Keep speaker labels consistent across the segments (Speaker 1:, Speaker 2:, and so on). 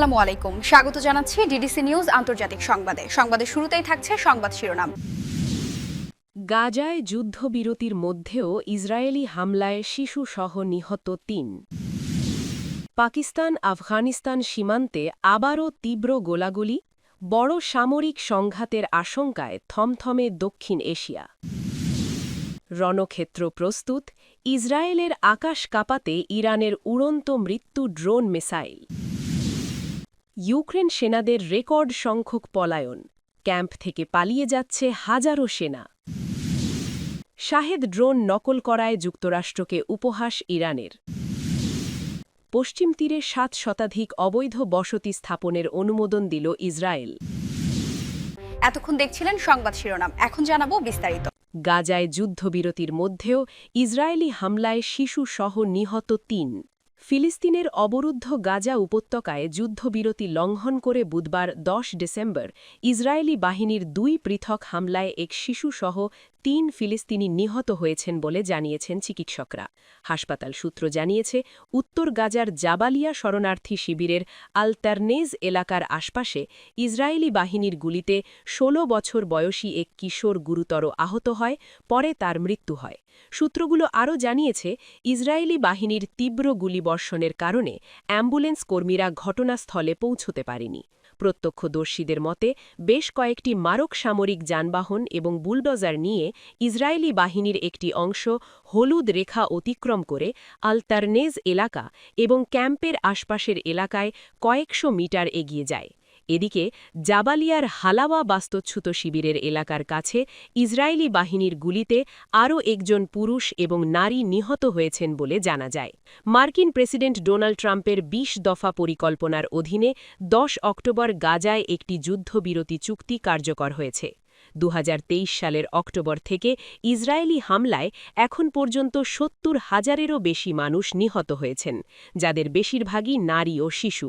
Speaker 1: আসসালামু আলাইকুম। স্বাগত জানাচ্ছি ডিডিসি নিউজ আন্তর্জাতিক সংবাদে। সংবাদের শুরুতেই থাকছে সংবাদ শিরোনাম।
Speaker 2: গাজায় যুদ্ধবিরতির মধ্যেও ইসরায়েলি হামলায় শিশুসহ নিহত তিন। পাকিস্তান আফগানিস্তান সীমান্তে আবারও তীব্র গোলাগুলি, বড় সামরিক সংঘাতের আশঙ্কায় থমথমে দক্ষিণ এশিয়া। রণক্ষেত্র প্রস্তুত, ইসরায়েলের আকাশ কাঁপাতে ইরানের উড়ন্ত মৃত্যু ড্রোন মিসাইল। ইউক্রেন সেনাদের রেকর্ড সংখ্যক পলায়ন। ক্যাম্প থেকে পালিয়ে যাচ্ছে হাজারো সেনা। শাহেদ ড্রোন নকল করায় যুক্তরাষ্ট্রকে উপহাস ইরানের। পশ্চিম তীরে সাত শতাধিক অবৈধ বসতি স্থাপনের অনুমোদন দিল ইসরায়েল।
Speaker 1: এতক্ষণ দেখছিলেন সংবাদ শিরোনাম। এখন জানাব বিস্তারিত।
Speaker 2: গাজায় যুদ্ধবিরতির মধ্যেও ইসরায়েলি হামলায় শিশুসহ নিহত তিন। ফিলিস্তিনের অবরুদ্ধ গাজা উপত্যকায় যুদ্ধবিরতি লঙ্ঘন করে বুধবার দশ ডিসেম্বর ইসরায়েলি বাহিনীর দুই পৃথক হামলায় এক শিশুসহ তিন ফিলিস্তিনি নিহত হয়েছেন বলে জানিয়েছেন চিকিৎসকরা। হাসপাতাল সূত্র জানিয়েছে, উত্তর গাজার জাবালিয়া শরণার্থী শিবিরের আলতারনেজ এলাকার আশপাশে ইসরায়েলি বাহিনীর গুলিতে ১৬ বছর বয়সী এক কিশোর গুরুতর আহত হয়, পরে তার মৃত্যু হয়। সূত্রগুলো আরও জানিয়েছে, ইসরায়েলি বাহিনীর তীব্র গুলিবর্ষণের কারণে অ্যাম্বুলেন্স কর্মীরা ঘটনাস্থলে পৌঁছতে পারেনি। প্রত্যক্ষদর্শীদের মতে, বেশ কয়েকটি মারক সামরিক যানবাহন এবং বুলডোজার নিয়ে ইসরায়েলি বাহিনীর একটি অংশ হলুদ রেখা অতিক্রম করে আলতারনেজ এলাকা এবং ক্যাম্পের আশপাশের এলাকায় কয়েকশো মিটার এগিয়ে যায়। এদিকে জাবালিয়ার হালাওয়া বাস্তুচ্যুত শিবিরের এলাকার কাছে ইসরায়েলি বাহিনীর গুলিতে আরও একজন পুরুষ এবং নারী নিহত হয়েছেন বলে জানা যায়। মার্কিন প্রেসিডেন্ট ডোনাল্ড ট্রাম্পের ২০ দফা পরিকল্পনার অধীনে ১০ অক্টোবর গাজায় একটি যুদ্ধবিরতি চুক্তি কার্যকর হয়েছে। দু হাজার তেইশ সালের অক্টোবর থেকে ইসরায়েলি হামলায় এখন পর্যন্ত সত্তর হাজারেরও বেশি মানুষ নিহত হয়েছেন, যাদের বেশিরভাগই নারী ও শিশু।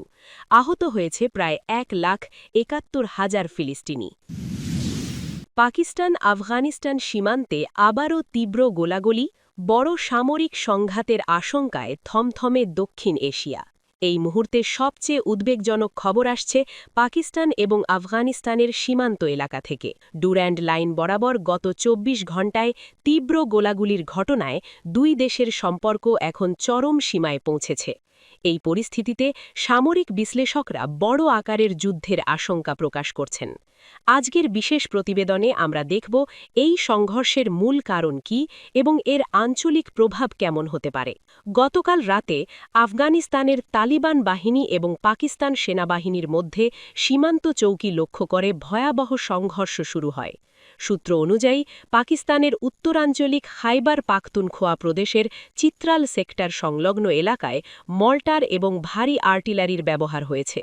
Speaker 2: আহত হয়েছে প্রায় এক লাখ একাত্তর হাজার ফিলিস্তিনি। পাকিস্তান আফগানিস্তান সীমান্তে আবারও তীব্র গোলাগুলি, বড় সামরিক সংঘাতের আশঙ্কায় থমথমে দক্ষিণ এশিয়া। এই মুহূর্তে সবচেয়ে উদ্বেগজনক খবর আসছে পাকিস্তান এবং আফগানিস্তানের সীমান্ত এলাকা থেকে। ডুর্যান্ড লাইন বরাবর গত ২৪ ঘণ্টায় তীব্র গোলাগুলির ঘটনায় দুই দেশের সম্পর্ক এখন চরম সীমায় পৌঁছেছে। এই পরিস্থিতিতে সামরিক বিশ্লেষকরা বড় আকারের যুদ্ধের আশঙ্কা প্রকাশ করছেন। আজকের বিশেষ প্রতিবেদনে আমরা দেখব এই সংঘর্ষের মূল কারণ কি এবং এর আঞ্চলিক প্রভাব কেমন হতে পারে। গতকাল রাতে আফগানিস্তানের তালিবান বাহিনী এবং পাকিস্তান সেনাবাহিনীর মধ্যে সীমান্ত চৌকি লক্ষ্য করে ভয়াবহ সংঘর্ষ শুরু হয়। সূত্র অনুযায়ী, পাকিস্তানের উত্তরাঞ্চলিক হাইবার পাখতুনখোয়া প্রদেশের চিত্রাল সেক্টর সংলগ্ন এলাকায় মল্টার এবং ভারী আর্টিলারির ব্যবহার হয়েছে।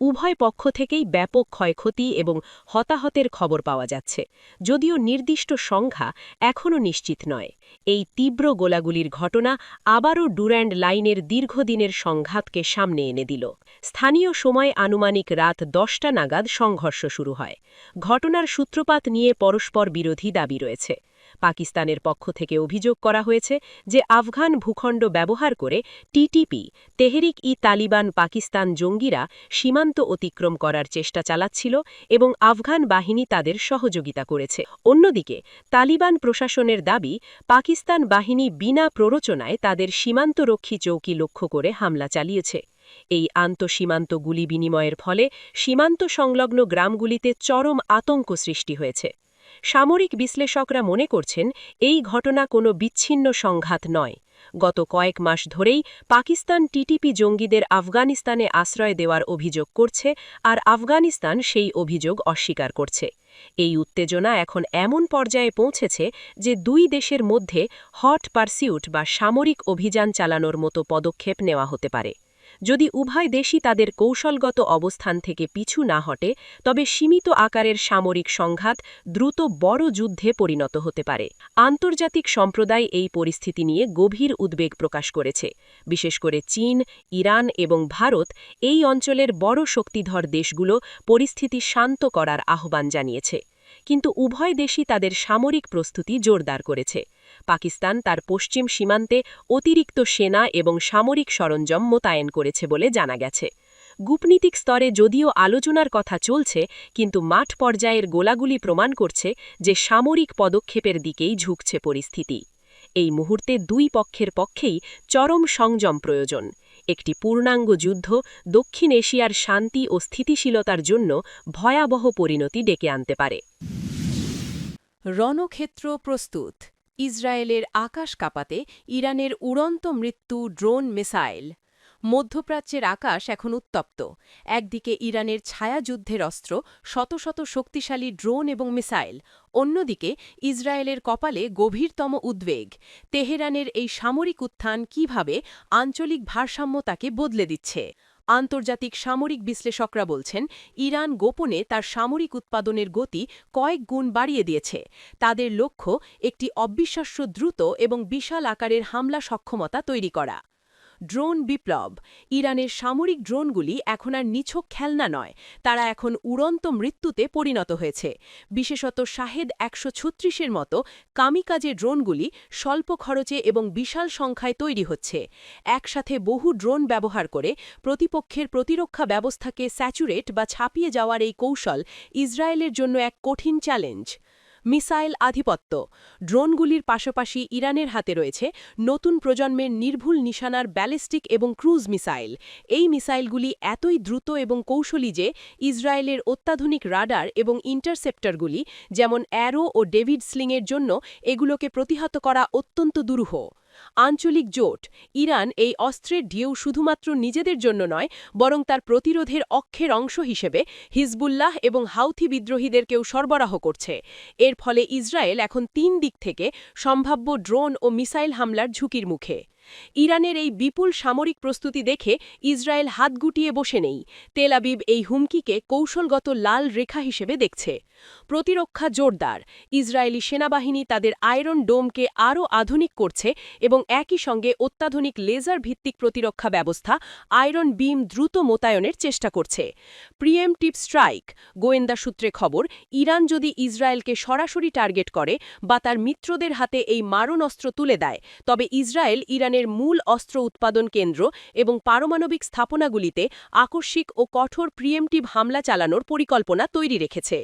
Speaker 2: উভয় পক্ষ থেকেই ব্যাপক ক্ষয়ক্ষতি এবং হতাহতের খবর পাওয়া যাচ্ছে। যদিও নির্দিষ্ট সংখ্যা এখনও নিশ্চিত নয়। এই তীব্র গোলাগুলির ঘটনা আবারও ডুর্যান্ড লাইনের দীর্ঘদিনের সংঘাতকে সামনে এনে দিল। স্থানীয় সময় আনুমানিক রাত দশটা নাগাদ সংঘর্ষ শুরু হয়। ঘটনার সূত্রপাত নিয়ে পরস্পর বিরোধী দাবি রয়েছে। পাকিস্তানের পক্ষ থেকে অভিযোগ করা হয়েছে যে আফগান ভূখণ্ড ব্যবহার করে টিটিপি তেহরিক ই তালিবান পাকিস্তান জঙ্গিরা সীমান্ত অতিক্রম করার চেষ্টা চালাচ্ছিল এবং আফগান বাহিনী তাদের সহযোগিতা করেছে। অন্যদিকে, তালিবান প্রশাসনের দাবি, পাকিস্তান বাহিনী বিনা প্ররোচনায় তাদের সীমান্তরক্ষী চৌকি লক্ষ্য করে হামলা চালিয়েছে। এই আন্তঃসীমান্ত গুলি বিনিময়ের ফলে সীমান্ত সংলগ্ন গ্রামগুলিতে চরম আতঙ্ক সৃষ্টি হয়েছে। সামরিক বিশ্লেষকরা মনে করছেন, এই ঘটনা কোনো বিচ্ছিন্ন সংঘাত নয়। গত কয়েক মাস ধরেই পাকিস্তান টিটিপি জঙ্গিদের আফগানিস্তানে আশ্রয় দেওয়ার অভিযোগ করছে আর আফগানিস্তান সেই অভিযোগ অস্বীকার করছে। এই উত্তেজনা এখন এমন পর্যায়ে পৌঁছেছে যে দুই দেশের মধ্যে হট পারসিউট বা সামরিক অভিযান চালানোর মতো পদক্ষেপ নেওয়া হতে পারে। যদি উভয় দেশই তাদের কৌশলগত অবস্থান থেকে পিছু না হটে, তবে সীমিত আকারের সামরিক সংঘাত দ্রুত বড় যুদ্ধে পরিণত হতে পারে। আন্তর্জাতিক সম্প্রদায় এই পরিস্থিতি নিয়ে গভীর উদ্বেগ প্রকাশ করেছে। বিশেষ করে চীন, ইরান এবং ভারত এই অঞ্চলের বড় শক্তিধর দেশগুলো পরিস্থিতি শান্ত করার আহ্বান জানিয়েছে। কিন্তু উভয় দেশই তাদের সামরিক প্রস্তুতি জোরদার করেছে। পাকিস্তান তার পশ্চিম সীমান্তে অতিরিক্ত সেনা এবং সামরিক সরঞ্জাম মোতায়েন করেছে বলে জানা গেছে। কূটনীতিক স্তরে যদিও আলোচনার কথা চলছে, কিন্তু মাঠ পর্যায়ের গোলাগুলি প্রমাণ করছে যে সামরিক পদক্ষেপের দিকেই ঝুঁকছে পরিস্থিতি। এই মুহূর্তে দুই পক্ষের পক্ষেই চরম সংযম প্রয়োজন। একটি পূর্ণাঙ্গ যুদ্ধ দক্ষিণ এশিয়ার শান্তি ও স্থিতিশীলতার জন্য ভয়াবহ পরিণতি ডেকে আনতে পারে। রণক্ষেত্র প্রস্তুত। ইসরায়েলের আকাশ কাঁপাতে ইরানের উড়ন্ত মৃত্যু ড্রোন মিসাইল। মধ্যপ্রাচ্যের আকাশ এখন উত্তপ্ত। একদিকে ইরানের ছায়াযুদ্ধের অস্ত্র, শত শত শক্তিশালী ড্রোন এবং মিসাইল। অন্যদিকে ইসরায়েলের কপালে গভীরতম উদ্বেগ। তেহরানের এই সামরিক উত্থান কীভাবে আঞ্চলিক ভারসাম্য তাকে বদলে দিচ্ছে? আন্তর্জাতিক সামরিক বিশ্লেষকরা বলছেন, ইরান গোপনে তার সামরিক উৎপাদনের গতি কয়েক গুণ বাড়িয়ে দিয়েছে। তাদের লক্ষ্য একটি অবিশ্বাস্য দ্রুত এবং বিশাল আকারের হামলা সক্ষমতা তৈরি করা। ড্রোন বিপ্লব। ইরানের সামরিক ড্রোনগুলি এখন আর নিছক খেলনা নয়, তারা এখন উড়ন্ত মৃত্যুতে পরিণত হয়েছে। বিশেষত শাহেদ একশো ছত্রিশের মতো কামিকাজে ড্রোনগুলি স্বল্প খরচে এবং বিশাল সংখ্যায় তৈরি হচ্ছে। একসাথে বহু ড্রোন ব্যবহার করে প্রতিপক্ষের প্রতিরক্ষা ব্যবস্থাকে স্যাচুরেট বা ছাপিয়ে যাওয়ার এই কৌশল ইসরায়েলের জন্য এক কঠিন চ্যালেঞ্জ। মিসাইল আধিপত্য। ড্রোনগুলির পাশাপাশি ইরানের হাতে রয়েছে নতুন প্রজন্মের নির্ভুল নিশানার ব্যালিস্টিক এবং ক্রুজ মিসাইল। এই মিসাইলগুলি এতই দ্রুত এবং কৌশলী যে ইসরায়েলের অত্যাধুনিক রাডার এবং ইন্টারসেপ্টারগুলি, যেমন অ্যারো ও ডেভিড স্লিংয়ের জন্য, এগুলোকে প্রতিহত করা অত্যন্ত দুরূহ। আঞ্চলিক জোট। ইরান এই অস্ত্রের ঢেউ শুধুমাত্র নিজেদের জন্য নয়, বরং তার প্রতিরোধের অক্ষের অংশ হিসেবে হিজবুল্লাহ এবং হাউথি বিদ্রোহীদেরকেও সরবরাহ করছে। এর ফলে ইসরায়েল এখন তিন দিক থেকে সম্ভাব্য ড্রোন ও মিসাইল হামলার ঝুঁকির মুখে। ইরানের এই বিপুল সামরিক প্রস্তুতি দেখে ইসরায়েল হাত গুটিয়ে বসে নেই। তেল আবিব এই হুমকিকে কৌশলগত লাল রেখা হিসেবে দেখছে। প্রতিরক্ষা জোরদার। ইসরায়েলি সেনাবাহিনী তাদের আয়রন ডোমকে আরও আধুনিক করছে এবং একই সঙ্গে অত্যাধুনিক লেজার ভিত্তিক প্রতিরক্ষা ব্যবস্থা, আয়রন বিম দ্রুত মোতায়নের চেষ্টা করছে। Preemptive strike. গোয়েন্দা সূত্রে খবর, ইরান যদি ইসরায়েলকে সরাসরি টার্গেট করে বা তার মিত্রদের হাতে এই মারণ অস্ত্র তুলে দেয়, তবে ইসরায়েল ইরানের মূল অস্ত্র উৎপাদন কেন্দ্র এবং পারমাণবিক স্থাপনাগুলিতে আকস্মিক ও কঠোর প্রিএমটিভ হামলা চালানোর পরিকল্পনা তৈরি রেখেছে।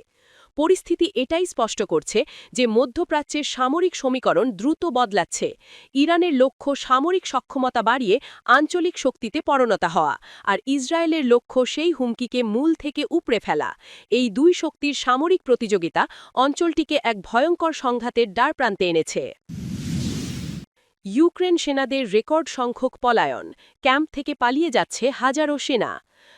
Speaker 2: পরিস্থিতি এটাই স্পষ্ট করছে যে মধ্যপ্রাচ্যের সামরিক সমীকরণ দ্রুত বদলাচ্ছে। ইরানের লক্ষ্য সামরিক সক্ষমতা বাড়িয়ে আঞ্চলিক শক্তিতে পরণতা হওয়া আর ইসরায়েলের লক্ষ্য সেই হুমকিকে মূল থেকে উপড়ে ফেলা। এই দুই শক্তির সামরিক প্রতিযোগিতা অঞ্চলটিকে এক ভয়ঙ্কর সংঘাতের দ্বারপ্রান্তে এনেছে। ইউক্রেন সেনাদের রেকর্ড সংখ্যক পলায়ন ক্যাম্প থেকে পালিয়ে যাচ্ছে হাজারো সেনা।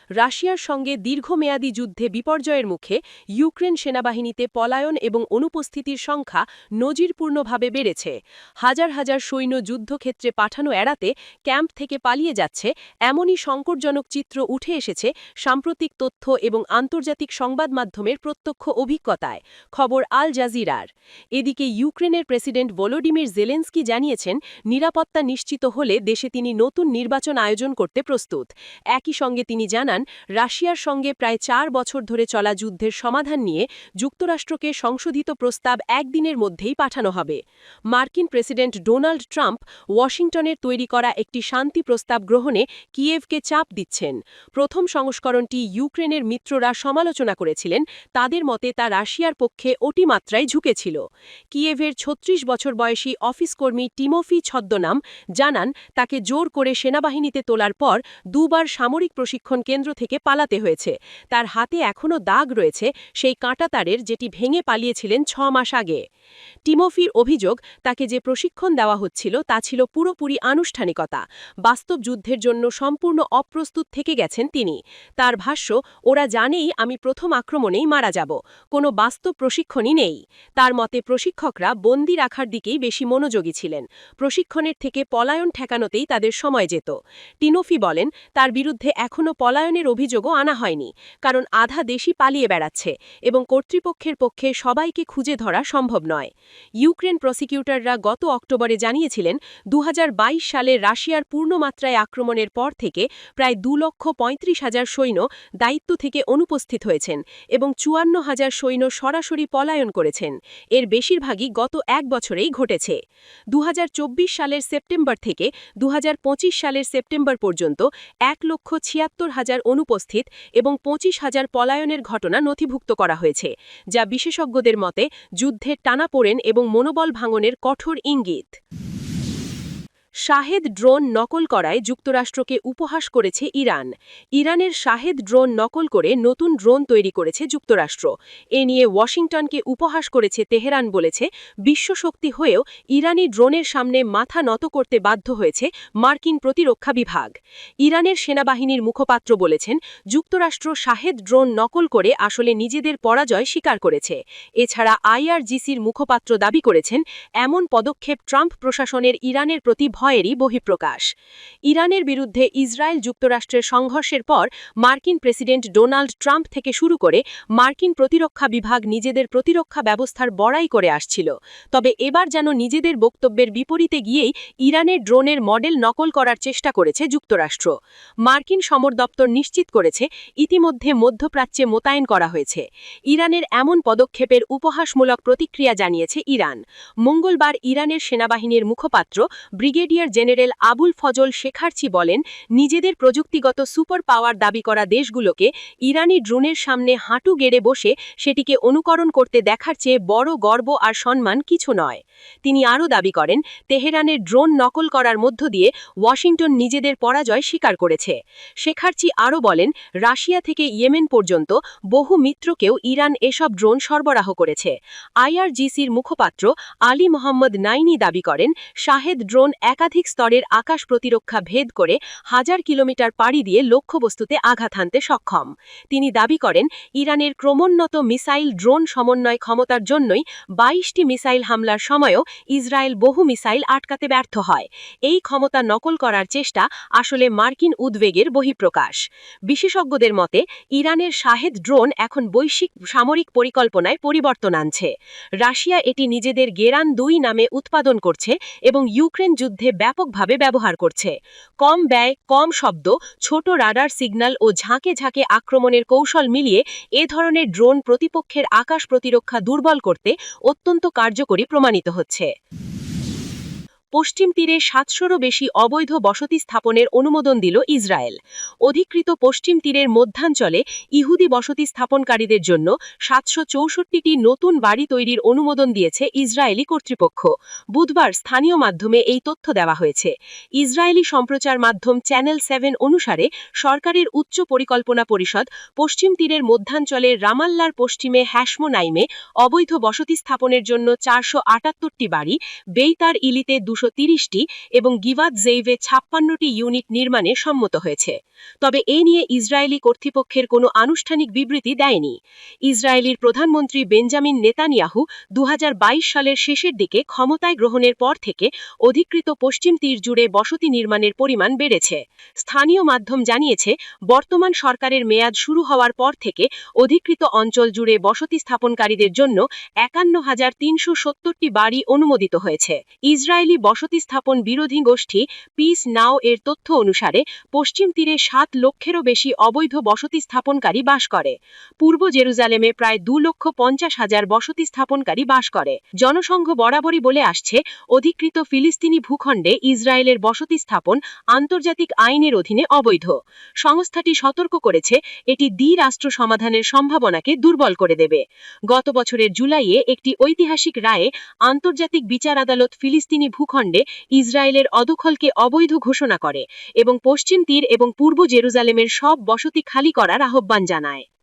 Speaker 2: রাশিয়ার সঙ্গে দীর্ঘমেয়াদী যুদ্ধে বিপর্যয়ের মুখে ইউক্রেন সেনাবাহিনীতে পলায়ন এবং অনুপস্থিতির সংখ্যা নজিরপূর্ণভাবে বেড়েছে। হাজার হাজার সৈন্য যুদ্ধক্ষেত্রে পাঠানো এড়াতে ক্যাম্প থেকে পালিয়ে যাচ্ছে এমনই সংকটজনক চিত্র উঠে এসেছে সাম্প্রতিক তথ্য এবং আন্তর্জাতিক সংবাদ মাধ্যমের প্রত্যক্ষ অভিজ্ঞতায়। খবর আল জাজিরার। এদিকে ইউক্রেনের প্রেসিডেন্ট ভলোডিমির জেলেন্সকি জানিয়েছেন, নিরাপত্তা নিশ্চিত হলে দেশে তিনি নতুন নির্বাচন আয়োজন করতে প্রস্তুত। একই সঙ্গে তিনি জানান রাশিয়ার সঙ্গে প্রায় চার বছর ধরে চলা যুদ্ধের সমাধান নিয়ে যুক্তরাষ্ট্রকে সংশোধিত প্রস্তাব একদিনের মধ্যেই পাঠানো হবে। মার্কিন প্রেসিডেন্ট ডোনাল্ড ট্রাম্প ওয়াশিংটনের তৈরি করা একটি শান্তি প্রস্তাব গ্রহণে কিয়েভকে চাপ দিচ্ছেন। প্রথম সংস্করণটি ইউক্রেনের মিত্ররা সমালোচনা করেছিলেন, তাদের মতে তা রাশিয়ার পক্ষে অতিমাত্রায় ঝুঁকেছিল। কিয়েভের ছত্রিশ বছর বয়সী অফিস কর্মী টিমোফি ছদ্মনাম জানান, তাকে জোর করে সেনাবাহিনীতে তোলার পর দুবার সামরিক প্রশিক্ষণ কেন্দ্র থেকে পালাতে হয়েছে। তার হাতে এখনও দাগ রয়েছে, সেই কাঁটাতারের যেটি ভেঙে পালিয়েছিলেন ছ মাস আগে। টিমোফির অভিযোগ, তাকে যে প্রশিক্ষণ দেওয়া হচ্ছিল তা ছিল পুরোপুরি আনুষ্ঠানিকতা। বাস্তব যুদ্ধের জন্য সম্পূর্ণ অপ্রস্তুত থেকে গেছেন তিনি। তার ভাষ্য, ওরা জানেই আমি প্রথম আক্রমণেই মারা যাব। কোনো বাস্তব প্রশিক্ষণই নেই। তার মতে, প্রশিক্ষকরা বন্দি রাখার দিকেই বেশি মনোযোগী ছিলেন। প্রশিক্ষণের থেকে পলায়ন ঠেকানোতেই তাদের সময় যেত। টিনোফি বলেন, তার বিরুদ্ধে এখনও পলায়নের অভিযোগও আনা হয়নি, কারণ আধা দেশই পালিয়ে বেড়াচ্ছে এবং কর্তৃপক্ষের পক্ষে সবাইকে খুঁজে ধরা সম্ভব নয়। ইউক্রেন প্রসিকিউটররা গত অক্টোবরে জানিয়েছিলেন দু হাজার বাইশ সালে রাশিয়ার পূর্ণমাত্রায় আক্রমণের পর থেকে প্রায় দু লক্ষ পঁয়ত্রিশ হাজার সৈন্য দায়িত্ব থেকে অনুপস্থিত হয়েছেন এবং চুয়ান্ন হাজার সৈন্য সরাসরি পলায়ন করেছেন। এর বেশিরভাগই গত এক বছরেই ঘটেছে। দু হাজার চব্বিশ সালের সেপ্টেম্বর থেকে দু হাজার পঁচিশ সালের সেপ্টেম্বর পর্যন্ত এক লক্ষ ছিয়াত্তর হাজার অনুপস্থিত এবং পঁচিশ হাজার পলায়নের ঘটনা নথিভুক্ত করা হয়েছে, যা বিশেষজ্ঞদের মতে যুদ্ধের টানাপোড়েন এবং মনোবল ভাঙনের কঠোর ইঙ্গিত। শাহেদ ড্রোন নকল করায় যুক্তরাষ্ট্রকে উপহাস করেছে ইরান। ইরানের শাহেদ ড্রোন নকল করে নতুন ড্রোন তৈরি করেছে যুক্তরাষ্ট্র। এ নিয়ে ওয়াশিংটনকে উপহাস করেছে তেহরান বলেছে, বিশ্বশক্তি হয়েও ইরানি ড্রোনের সামনে মাথা নত করতে বাধ্য হয়েছে মার্কিন প্রতিরক্ষা বিভাগ। ইরানের সেনাবাহিনীর মুখপাত্র বলেছেন, যুক্তরাষ্ট্র শাহেদ ড্রোন নকল করে আসলে নিজেদের পরাজয় স্বীকার করেছে। এছাড়া আইআরজিসির মুখপাত্র দাবি করেছেন, এমন পদক্ষেপ ট্রাম্প প্রশাসনের ইরানের প্রতি ভয়েরই বহিঃপ্রকাশ। ইরানের বিরুদ্ধে ইসরায়েল যুক্তরাষ্ট্রের সংঘর্ষের পর মার্কিন প্রেসিডেন্ট ডোনাল্ড ট্রাম্প থেকে শুরু করে মার্কিন প্রতিরক্ষা বিভাগ নিজেদের প্রতিরক্ষা ব্যবস্থার বড়াই করে আসছিল। তবে এবার যেন নিজেদের বক্তব্যের বিপরীতে গিয়েই ইরানের ড্রোনের মডেল নকল করার চেষ্টা করেছে যুক্তরাষ্ট্র। মার্কিন সমর দপ্তর নিশ্চিত করেছে, ইতিমধ্যে মধ্যপ্রাচ্যে মোতায়েন করা হয়েছে। ইরানের এমন পদক্ষেপের উপহাসমূলক প্রতিক্রিয়া জানিয়েছে ইরান। মঙ্গলবার ইরানের সেনাবাহিনীর মুখপাত্র brigadier general Abul Fazl Shekarchi বলেন, নিজেদের প্রযুক্তিগত সুপার পাওয়ার দাবি করা দেশগুলোকে ইরানি ড্রোনের সামনে হাঁটু গেড়ে বসে সেটিকে অনুকরণ করতে দেখার চেয়ে বড় গর্ব আর সম্মান কিছু নয়। তিনি আরও দাবি করেন তেহরানের ড্রোন নকল করার মধ্য দিয়ে ওয়াশিংটন নিজেদের পরাজয় স্বীকার করেছে। শেখারচি আরও বলেন, রাশিয়া থেকে ইয়েমেন পর্যন্ত বহু মিত্রকেও ইরান এসব ড্রোন সরবরাহ করেছে। আইআরজিসির মুখপাত্র আলী মোহাম্মদ নাইনি দাবি করেন, শাহেদ ড্রোন একাধিক স্তরের আকাশ প্রতিরক্ষা ভেদ করে হাজার কিলোমিটার পাড়ি দিয়ে লক্ষ্যবস্তুতে আঘাত হানতে সক্ষম। তিনি দাবি করেন, ইরানের ক্রমোন্নত মিসাইল ড্রোন সমন্বয় ক্ষমতার জন্যই বাইশটি মিসাইল হামলার সময়ও ইসরায়েল বহু মিসাইল আটকাতে ব্যর্থ হয়। এই ক্ষমতা নকল করার চেষ্টা আসলে মার্কিন উদ্বেগের বহিঃপ্রকাশ। বিশেষজ্ঞদের মতে, ইরানের শাহেদ ড্রোন এখন বৈশ্বিক সামরিক পরিকল্পনায় পরিবর্তন আনছে। রাশিয়া এটি নিজেদের গেরান দুই নামে উৎপাদন করছে এবং ইউক্রেন যুদ্ধে ব্যাপকভাবে ব্যবহার করছে। কম ব্যয়, কম শব্দ, ছোট রাডার সিগন্যাল ও ঝাঁকে ঝাঁকে আক্রমণের কৌশল মিলিয়ে এ ধরনের ড্রোন প্রতিপক্ষের আকাশ প্রতিরক্ষা দুর্বল করতে অত্যন্ত কার্যকরী প্রমাণিত হচ্ছে। পশ্চিম তীরে সাতশোরও বেশি অবৈধ বসতি স্থাপনের অনুমোদন দিল ইসরায়েল। অধিকৃত পশ্চিম তীরের মধ্যাঞ্চলে ইহুদি বসতি স্থাপনকারীদের জন্য সাতশো চৌষট্টিটি নতুন বাড়ি তৈরির অনুমোদন দিয়েছে ইসরায়েলি কর্তৃপক্ষ। বুধবার স্থানীয় মাধ্যমে এই তথ্য দেওয়া হয়েছে। ইসরায়েলি সম্প্রচার মাধ্যম চ্যানেল সেভেন অনুসারে সরকারের উচ্চ পরিকল্পনা পরিষদ পশ্চিম তীরের মধ্যাঞ্চলে রামাল্লার পশ্চিমে হ্যাসমোনাইমে অবৈধ বসতি স্থাপনের জন্য চারশো আটাত্তরটি বাড়ি, বেইতার ইলিতে দুশো তিরিশটি এবং গিভাত জেইভে ছাপ্পান্নটি ইউনিট নির্মাণে সম্মত হয়েছে। তবে এ নিয়ে ইসরায়েলি কর্তৃপক্ষের কোনো আনুষ্ঠানিক বিবৃতি দেয়নি। ইসরায়েলির প্রধানমন্ত্রী বেঞ্জামিন নেতানিয়াহু দু সালের শেষের দিকে ক্ষমতায় গ্রহণের পর থেকে অধিকৃত পশ্চিম তীর জুড়ে বসতি নির্মাণের পরিমাণ বেড়েছে। স্থানীয় মাধ্যম জানিয়েছে, বর্তমান সরকারের মেয়াদ শুরু হওয়ার পর থেকে অধিকৃত অঞ্চল জুড়ে বসতি স্থাপনকারীদের জন্য একান্ন হাজার তিনশো সত্তরটি বাড়ি অনুমোদিত হয়েছে। ইসরায়েলি বসতি স্থাপন বিরোধী গোষ্ঠী পিস নাও এর তথ্য অনুসারে পশ্চিম তীরে সাত লক্ষেরও বেশি অবৈধ বসতি স্থাপনকারী বাস করে। পূর্ব জেরুজালেমে প্রায় দু লক্ষ পঞ্চাশ হাজার বসতি স্থাপনকারী বাস করে। জনসংঘ বরাবরই বলে আসছে, অধিকৃত ফিলিস্তিনি ভূখণ্ডে ইসরায়েলের বসতি স্থাপন আন্তর্জাতিক আইনের অধীনে অবৈধ। সংস্থাটি সতর্ক করেছে, এটি দ্বিরাষ্ট্র সমাধানের সম্ভাবনাকে দুর্বল করে দেবে। গত বছরের জুলাইয়ে একটি ঐতিহাসিক রায়ে আন্তর্জাতিক বিচার আদালত ফিলিস্তিনি ভূখণ্ডে ইসরায়েলের অদখলকে অবৈধ ঘোষণা করে এবং পশ্চিম তীর এবং পূর্ব জেরুজালেমের সব বসতি খালি করার আহ্বান জানায়।